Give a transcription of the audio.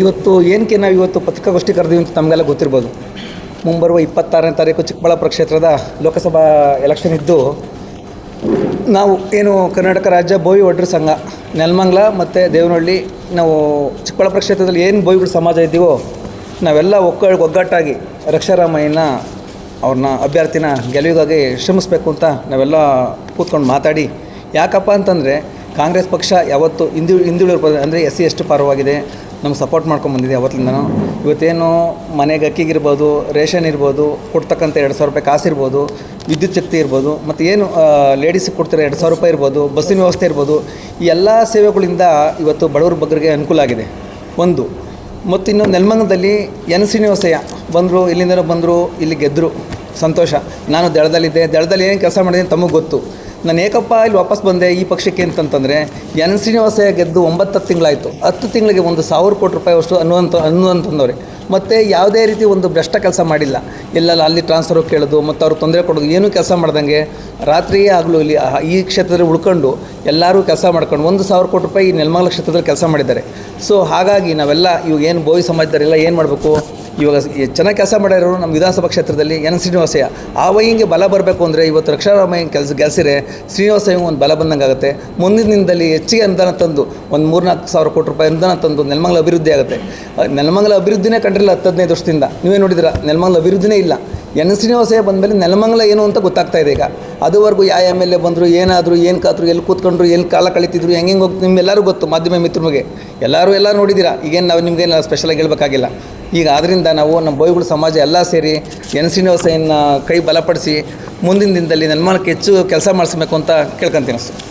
ಇವತ್ತು ಏನಕ್ಕೆ ನಾವು ಇವತ್ತು ಪತ್ರಿಕಾಗೋಷ್ಠಿ ಕರೆದೀವಿ ಅಂತ ತಮಗೆಲ್ಲ ಗೊತ್ತಿರ್ಬೋದು. ಮುಂಬರುವ ಇಪ್ಪತ್ತಾರನೇ ತಾರೀಕು ಚಿಕ್ಕಬಳ್ಳಾಪುರ ಕ್ಷೇತ್ರದ ಲೋಕಸಭಾ ಎಲೆಕ್ಷನ್ ಇದ್ದು, ನಾವು ಏನು ಕರ್ನಾಟಕ ರಾಜ್ಯ ಬೋವಿ ಒಡ್ರ ಸಂಘ, ನೆಲಮಂಗ್ಲ ಮತ್ತು ದೇವನಹಳ್ಳಿ, ನಾವು ಚಿಕ್ಕಬಳ್ಳಾಪುರ ಕ್ಷೇತ್ರದಲ್ಲಿ ಏನು ಬೋವಿಗಳು ಸಮಾಜ ಇದ್ದೀವೋ, ನಾವೆಲ್ಲ ಒಕ್ಕ, ಒಗ್ಗಟ್ಟಾಗಿ ರಕ್ಷಾರಾಮಯ್ಯನ ಅವ್ರನ್ನ ಅಭ್ಯರ್ಥಿನ ಗೆಲುವಿಗಾಗಿ ಶ್ರಮಿಸಬೇಕು ಅಂತ ನಾವೆಲ್ಲ ಕೂತ್ಕೊಂಡು ಮಾತಾಡಿ, ಯಾಕಪ್ಪ ಅಂತಂದರೆ ಕಾಂಗ್ರೆಸ್ ಪಕ್ಷ ಯಾವತ್ತು ಹಿಂದು ಹಿಂದುಳಿದ ಅಂದರೆ ಎಸ್ ಸಿ ಎಷ್ಟು ಪರವಾಗಿದೆ ನಮ್ಗೆ ಸಪೋರ್ಟ್ ಮಾಡ್ಕೊಂಡು ಬಂದಿದೆ ಯಾವತ್ತಿಂದನೂ. ಇವತ್ತೇನು ಮನೆಗೆ ಅಕ್ಕಿಗಿರ್ಬೋದು ರೇಷನ್ ಇರ್ಬೋದು, ಕೊಡ್ತಕ್ಕಂಥ ಎರಡು ಸಾವಿರ ರೂಪಾಯಿ ಕಾಸು ಇರ್ಬೋದು, ವಿದ್ಯುತ್ ಶಕ್ತಿ ಇರ್ಬೋದು, ಮತ್ತು ಏನು ಲೇಡೀಸಿಗೆ ಕೊಡ್ತಾರೆ ಎರಡು ಸಾವಿರ ರೂಪಾಯಿ ಇರ್ಬೋದು, ಬಸ್ಸಿನ ವ್ಯವಸ್ಥೆ ಇರ್ಬೋದು, ಈ ಎಲ್ಲ ಸೇವೆಗಳಿಂದ ಇವತ್ತು ಬಡವರ ಬಗ್ಗರಿಗೆ ಅನುಕೂಲ ಆಗಿದೆ. ಒಂದು, ಮತ್ತು ಇನ್ನು ನೆಲಮಂಗದಲ್ಲಿ ಎನ್ ಶ್ರೀನಿವಾಸಯ್ಯ ಬಂದರು ಇಲ್ಲಿಂದ ಬಂದರು, ಇಲ್ಲಿ ಗೆದ್ದರು ಸಂತೋಷ. ನಾನು ದಳದಲ್ಲಿದ್ದೆ. ದಳದಲ್ಲಿ ಏನು ಕೆಲಸ ಮಾಡಿದ್ದೀನಿ ತಮಗೆ ಗೊತ್ತು. ನಾನು ಏಕಪ್ಪ ಇಲ್ಲಿ ವಾಪಸ್ ಬಂದೆ ಈ ಪಕ್ಷಕ್ಕೆ ಅಂತಂತಂದರೆ ಎನ್ ಶ್ರೀನಿವಾಸಯ್ಯ ಗೆದ್ದು ಒಂಬತ್ತು ಹತ್ತು ತಿಂಗಳಾಯಿತು. ಹತ್ತು ತಿಂಗಳಿಗೆ ಒಂದು ಸಾವಿರ ಕೋಟಿ ರೂಪಾಯಿ ಅಷ್ಟು ಅನ್ನುವಂಥ ಅನ್ನುವಂತಂದವ್ರೆ. ಮತ್ತು ಯಾವುದೇ ರೀತಿ ಒಂದು ಭ್ರಷ್ಟ ಕೆಲಸ ಮಾಡಿಲ್ಲ. ಎಲ್ಲೆಲ್ಲ ಅಲ್ಲಿ ಟ್ರಾನ್ಸ್ಫರ್ ಕೇಳೋದು, ಮತ್ತು ಅವ್ರಿಗೆ ತೊಂದರೆ ಕೊಡೋದು, ಏನೂ ಕೆಲಸ ಮಾಡ್ದಂಗೆ ರಾತ್ರಿಯೇ ಆಗಲೂ ಇಲ್ಲಿ ಈ ಕ್ಷೇತ್ರದಲ್ಲಿ ಉಳ್ಕೊಂಡು ಎಲ್ಲರೂ ಕೆಲಸ ಮಾಡ್ಕೊಂಡು ಒಂದು ಸಾವಿರ ಕೋಟಿ ರೂಪಾಯಿ ಈ ನೆಲಮಂಗಲ ಕ್ಷೇತ್ರದಲ್ಲಿ ಕೆಲಸ ಮಾಡಿದ್ದಾರೆ. ಸೊ ಹಾಗಾಗಿ ನಾವೆಲ್ಲ ಇವಾಗ ಏನು ಬೋವಿ ಸಮಾಜದವರೆಲ್ಲ ಏನು ಮಾಡಬೇಕು? ಇವಾಗ ಚೆನ್ನಾಗಿ ಕೆಲಸ ಮಾಡಿರೋರು ನಮ್ಮ ವಿಧಾನಸಭಾ ಕ್ಷೇತ್ರದಲ್ಲಿ ಎನ್ ಶ್ರೀನಿವಾಸಯ್ಯ. ಆ ವೈಂಗೆ ಬಲ ಬರಬೇಕು ಅಂದರೆ ಇವತ್ತು ರಕ್ಷಾರಾಮಯ್ಯ ಕೆಲಸ ಗೆಲ್ಸಿರೆ ಶ್ರೀನಿವಾಸಯ್ಯ ಒಂದು ಬಲ ಬಂದಂಗೆ ಆಗುತ್ತೆ. ಮುಂದಿನ ದಿನದಲ್ಲಿ ಹೆಚ್ಚಿಗೆ ಅನುದಾನ ತಂದು ಒಂದು ಮೂರ್ನಾಲ್ಕು ಸಾವಿರ ಕೋಟಿ ರೂಪಾಯಿ ಅನುದಾನ ತಂದು ನೆಲಮಂಗಲ ಅಭಿವೃದ್ಧಿ ಆಗುತ್ತೆ. ನೆಲಮಂಗಲ ಅಭಿವೃದ್ಧಿನೇ ಕಂಡಿಲ್ಲ ಹತ್ತು ಹದಿನೈದು ವರ್ಷದಿಂದ. ನೀವೇ ನೋಡಿದಿರ, ನೆಲಮಂಗಲ ಅಭಿವೃದ್ಧಿನೇ ಇಲ್ಲ. ಎನ್ ಶ್ರೀನಿವಾಸಯ್ಯ ಬಂದಮೇಲೆ ನೆಲಮಂಗಲ ಏನು ಅಂತ ಗೊತ್ತಾಗ್ತಾ ಇದೆ ಈಗ. ಅದುವರೆಗೂ ಯಾವ ಎಂ ಎಲ್ ಎ ಬಂದರು, ಏನಾದರೂ, ಏನು ಕಾತರು ಎಲ್ಲಿ ಕೂತ್ಕೊಂಡ್ರು, ಎಲ್ಲಿ ಕಾಲ ಕಳೀತಿದ್ರು, ಹೆಂಗೆ ಹೆಂಗೆ ಹೋಗಿ ನಿಮ್ಮೆಲ್ಲರೂ ಗೊತ್ತು ಮಾಧ್ಯಮ ಮಿತ್ರಮಗೆ ಎಲ್ಲರೂ ಎಲ್ಲ ನೋಡಿದ್ದೀರಾ ಈಗೇನು ನಾವು ನಿಮಗೇನು ಸ್ಪೆಷಲಾಗಿ ಹೇಳ್ಬೇಕಾಗಿಲ್ಲ. ಈಗ ಆದ್ದರಿಂದ ನಾವು ನಮ್ಮ ಬೋಯಿಗಳ ಸಮಾಜ ಎಲ್ಲ ಸೇರಿ ಎನ್ ಶ್ರೀನಿವಾಸಯ್ಯನ ಕೈ ಬಲಪಡಿಸಿ ಮುಂದಿನ ದಿನದಲ್ಲಿ ನೆಲಮಂಗಲಕ್ಕೆ ಹೆಚ್ಚು ಕೆಲಸ ಮಾಡಿಸ್ಬೇಕು ಅಂತ ಕೇಳ್ಕೊಂತೀನಿ ಅಷ್ಟೇ